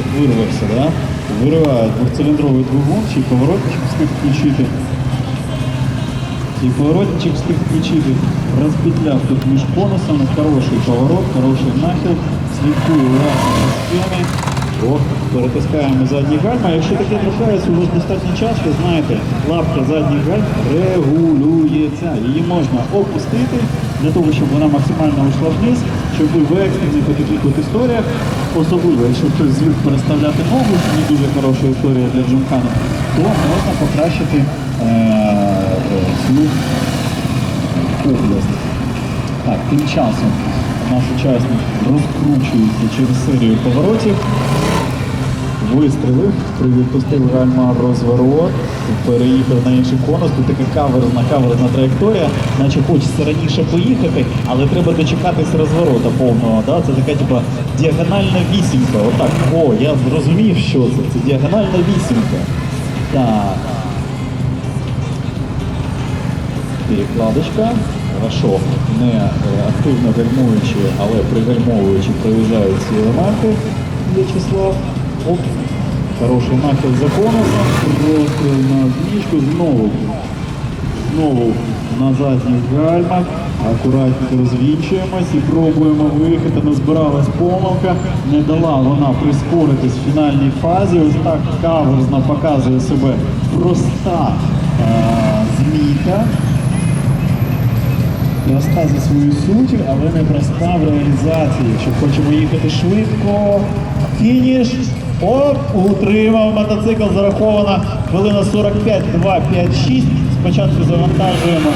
як вирвався, да? Вириває двохциліндровий двигун, чи поворотничок встиг включити. І поворотничок встиг включити. Розпетляв тут між конусами. Хороший поворот, хороший нахил. Слідкує за схеми. Ох, перетискаємо задній гальма. Якщо таке трапляється, у вас достатньо часу, знаєте, лапка задній гальм регулюється. Її можна опустити для того, щоб вона максимально ушла вниз, щоб ви в екстрених таких історіях, особливо, якщо хтось звик переставляти ногу, це не дуже хороша історія для джимкана, то можна покращити е, е, область. Так, тим часом наш учасник розкручується через серію поворотів. Вистрілив, відпустив гальма розворот, переїхав на інший конус. Тут така каверна, каверна траєкторія, наче хочеться раніше поїхати, але треба дочекатись розворота повного. Да? Це така типа діагональна вісімка. Отак. О, я зрозумів, що це. Це діагональна вісімка. Так. Перекладочка. Хорошо. Не е, активно гальмуючи, але пригальмовуючи, проїжджають ці елементи. В'ячеслав. Оп. Хороший нахил за конусом. Розстріл на змічку. Знову. Знову на задніх гальмах. Акуратненько розвінчуємось і пробуємо виїхати. Не збиралась помилка. Не дала вона прискоритись в фінальній фазі. Ось так каверзно показує себе проста е, змійка. Проста за свою суттю, але не проста в реалізації. Якщо хочемо їхати швидко, фініш. Оп, утримав мотоцикл, зарахована хвилина 45, 2, 5, 6. Спочатку завантажуємо